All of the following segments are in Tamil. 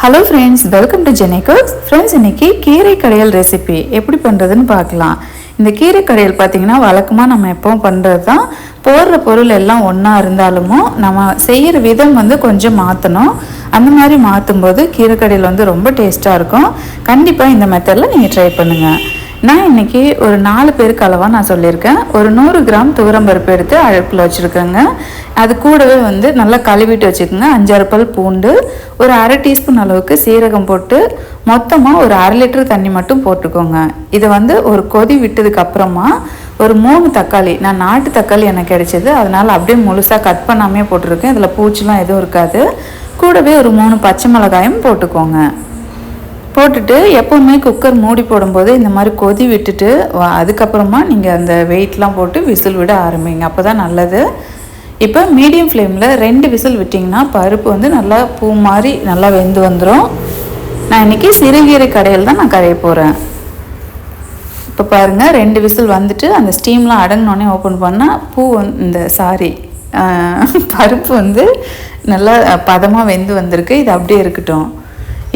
Hello friends welcome to Jeni cooks friends இன்னைக்கு கீரை கடையல் ரெசிபி எப்படி பண்ணுறதுன்னு பார்க்கலாம். இந்த கீரை கடையல் பார்த்தீங்கன்னா வழக்கமாக நம்ம எப்பவும் பண்ணுறது தான் போடுற பொருள் எல்லாம் ஒன்றா இருந்தாலுமோ நம்ம செய்கிற விதம் வந்து கொஞ்சம் மாற்றணும் அந்த மாதிரி மாற்றும்போது கீரை கடையில் வந்து ரொம்ப டேஸ்ட்டாக இருக்கும். கண்டிப்பாக இந்த மெத்தடில் நீங்கள் ட்ரை பண்ணுங்கள் நான் இன்னைக்கு ஒரு நாலு பேருக்கு அளவாக நான் சொல்லியிருக்கேன். ஒரு நூறு கிராம் துவரம்பருப்பு எடுத்து அழுப்பில் வச்சுருக்கேங்க. அது கூடவே வந்து நல்லா கழுவிட்டு வச்சுக்கோங்க. அஞ்சாறு பல் பூண்டு ஒரு அரை டீஸ்பூன் அளவுக்கு சீரகம் போட்டு மொத்தமாக ஒரு அரை லிட்டர் தண்ணி மட்டும் போட்டுக்கோங்க. இதை வந்து ஒரு கொதி விட்டதுக்கப்புறமா ஒரு மூணு தக்காளி நான் நாட்டு தக்காளி எனக்கு கிடைச்சது. அதனால் அப்படியே முழுசாக கட் பண்ணாமே போட்டிருக்கேன். இதில் பூச்சிலாம் எதுவும் இருக்காது. கூடவே ஒரு மூணு பச்சை மிளகாயும் போட்டுக்கோங்க. போட்டுட்டு எப்போவுமே குக்கர் மூடி போடும்போது இந்த மாதிரி கொதி விட்டுட்டு அதுக்கப்புறமா நீங்கள் அந்த வெயிட்லாம் போட்டு விசில் விட ஆரம்பிங்க. அப்போ தான் நல்லது. இப்போ மீடியம் ஃப்ளேமில் ரெண்டு விசில் விட்டிங்கன்னா பருப்பு வந்து நல்லா பூ மாதிரி நல்லா வெந்து வந்துடும் நான் இன்றைக்கி சிறுகீரை கடையில் தான் நான் கரைய போகிறேன் இப்போ பாருங்கள் ரெண்டு விசில் வந்துட்டு அந்த ஸ்டீம்லாம் அடங்கினோடனே ஓப்பன் பண்ணால் பூ இந்த சாரி பருப்பு வந்து நல்லா பதமாக வெந்து வந்திருக்கு. இது அப்படியே இருக்கட்டும்.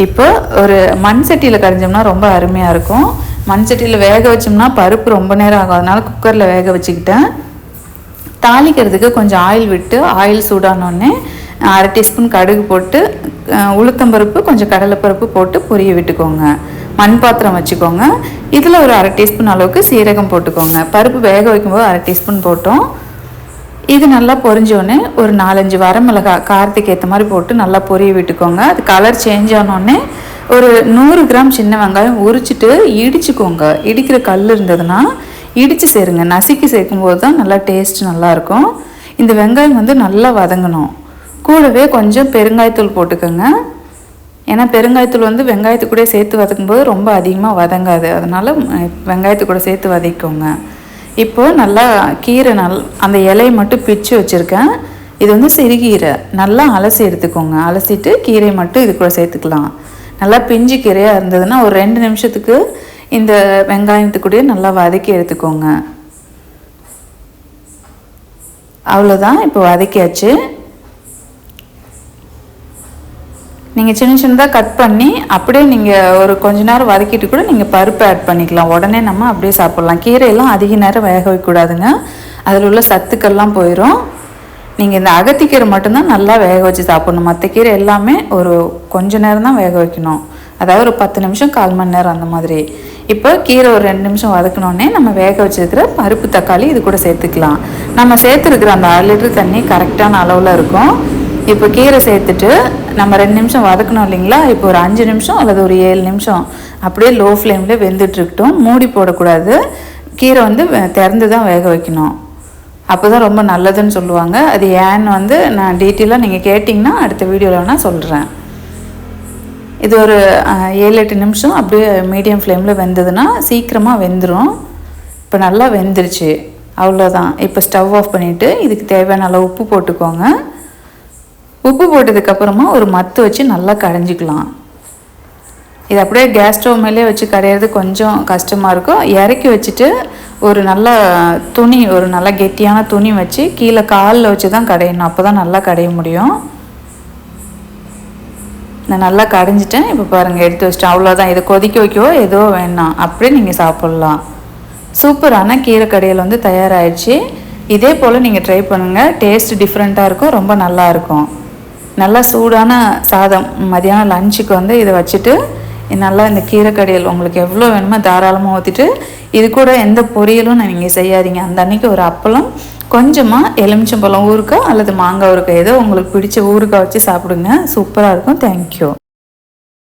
இப்போ ஒரு மண் சட்டியில் கரைஞ்சோம்னா ரொம்ப அருமையாக இருக்கும். மண் சட்டியில் வேக வச்சோம்னா பருப்பு ரொம்ப நேரம் ஆகும். அதனால் குக்கரில் வேக வச்சுக்கிட்டேன். தாளிக்கிறதுக்கு கொஞ்சம் ஆயில் விட்டு ஆயில் சூடானோடனே அரை டீஸ்பூன் கடுகு போட்டு உளுத்தம்பருப்பு கொஞ்சம் கடலைப்பருப்பு போட்டு பொரிய விட்டுக்கோங்க. மண் பாத்திரம் வச்சுக்கோங்க. இதில் ஒரு அரை டீஸ்பூன் அளவுக்கு சீரகம் போட்டுக்கோங்க. பருப்பு வேக வைக்கும்போது அரை டீஸ்பூன் போட்டோம். இது நல்லா பொரிஞ்சோடனே ஒரு நாலஞ்சு வரமிளகா காரத்துக்கு ஏற்ற மாதிரி போட்டு நல்லா பொரிய விட்டுக்கோங்க. அது கலர் சேஞ்ச் ஆனோடனே ஒரு நூறு கிராம் சின்ன வெங்காயம் உரிச்சிட்டு இடிச்சுக்கோங்க. இடிக்கிற கல் இருந்ததுன்னா இடித்து சேருங்க. நசுக்கி சேர்க்கும்போது தான் நல்லா டேஸ்ட் நல்லாயிருக்கும். இந்த வெங்காயம் வந்து நல்லா வதங்கணும். கூடவே கொஞ்சம் பெருங்காயத்தூள் போட்டுக்கோங்க. ஏன்னா பெருங்காயத்தூள் வந்து வெங்காயத்து கூட சேர்த்து வதக்கும்போது ரொம்ப அதிகமாக வதங்காது. அதனால் வெங்காயத்து கூட சேர்த்து வதக்கிக்கோங்க. இப்போது நல்லா கீரை நல் அந்த இலையை மட்டும் பிச்சு வச்சுருக்கேன். இது வந்து சிறுகீரை. நல்லா அலசி எடுத்துக்கோங்க. அலசிட்டு கீரை மட்டும் இது கூட சேர்த்துக்கலாம். நல்லா பிஞ்சு கீரையாக இருந்ததுன்னா ஒரு ரெண்டு நிமிஷத்துக்கு இந்த வெங்காயத்துக்குடியே நல்லா வதக்கி எடுத்துக்கோங்க. அவ்வளோதான் இப்போ வதக்கியாச்சு. நீங்கள் சின்ன சின்னதாக கட் பண்ணி அப்படியே நீங்கள் ஒரு கொஞ்ச நேரம் வதக்கிட்டு கூட நீங்கள் பருப்பு ஆட் பண்ணிக்கலாம். உடனே நம்ம அப்படியே சாப்பிட்லாம். கீரையெல்லாம் அதிக நேரம் வேக வைக்கக்கூடாதுங்க. அதில் உள்ள சத்துக்கள்லாம் போயிடும் நீங்கள் இந்த அகத்திக்கீரை மட்டும்தான் நல்லா வேக வச்சு சாப்பிட்ணும். மற்ற கீரை எல்லாமே ஒரு கொஞ்ச நேரம் தான் வேக வைக்கணும். அதாவது ஒரு பத்து நிமிஷம் கால் மணி நேரம் அந்த மாதிரி. இப்போ கீரை ஒரு ரெண்டு நிமிஷம் வதக்கினோடனே நம்ம வேக வச்சுருக்கிற பருப்பு தக்காளி இது கூட சேர்த்துக்கலாம். நம்ம சேர்த்துருக்கிற அந்த அரை லிட்டர் தண்ணி கரெக்டான அளவில் இருக்கும். இப்போ கீரை சேர்த்துட்டு நம்ம ரெண்டு நிமிஷம் வதக்கணும் இல்லைங்களா? இப்போ ஒரு அஞ்சு நிமிஷம் அல்லது ஒரு ஏழு நிமிஷம் அப்படியே லோ ஃப்ளேமில் வெந்துட்டுருக்கட்டும் மூடி போடக்கூடாது. கீரை வந்து திறந்து தான் வேக வைக்கணும். அப்போ தான் ரொம்ப நல்லதுன்னு சொல்லுவாங்க. அது ஏன்னு வந்து நான் டீட்டெயிலாக நீங்கள் கேட்டிங்கன்னா அடுத்த வீடியோவில் வேணால் சொல்கிறேன் இது ஒரு ஏழு எட்டு நிமிஷம் அப்படியே மீடியம் ஃப்ளேமில் வெந்ததுன்னா சீக்கிரமாக வெந்துடும் இப்போ நல்லா வெந்துருச்சு. அவ்வளோதான் இப்போ ஸ்டவ் ஆஃப் பண்ணிவிட்டு இதுக்கு தேவையான அளவு உப்பு போட்டுக்கோங்க. உப்பு போட்டதுக்கப்புறமா ஒரு மத்து வச்சு நல்லா கடைஞ்சிக்கலாம். இது அப்படியே கேஸ் ஸ்டவ் மேலே வச்சு கரையிறது கொஞ்சம் கஷ்டமாக இருக்கும். இறக்கி வச்சுட்டு ஒரு நல்ல துணி ஒரு நல்ல கெட்டியான துணி வச்சு கீழே காலில் வச்சு தான் கடையணும். அப்போ தான் நல்லா கடைய முடியும். நான் நல்லா கடைஞ்சிட்டேன். இப்போ பாருங்கள் எடுத்து வச்சிட்டேன். அவ்வளோதான் இதை கொதிக்க வைக்கவோ ஏதோ வேணாம். அப்படியே நீங்கள் சாப்பிட்லாம். சூப்பரான கீரை கடையில் வந்து தயாராகிடுச்சு இதே போல் நீங்கள் ட்ரை பண்ணுங்கள் டேஸ்ட் டிஃப்ரெண்ட்டாக இருக்கும். ரொம்ப நல்லாயிருக்கும் நல்லா சூடான சாதம். மதியானம் லஞ்சுக்கு வந்து இதை வச்சுட்டு நல்லா இந்த கீரை உங்களுக்கு எவ்வளோ வேணுமோ தாராளமாக ஊற்றிட்டு இது கூட எந்த பொரியலும் நீங்கள் செய்யாதீங்க. அந்த அன்னைக்கு ஒரு அப்பளம் கொஞ்சமாக எலுமிச்சம்பழம் ஊறுக்காய் அல்லது மாங்காய் ஊறுக்காய் ஏதோ உங்களுக்கு பிடிச்ச ஊறுக்காய் வச்சு சாப்பிடுங்க. சூப்பராக இருக்கும். தேங்க்யூ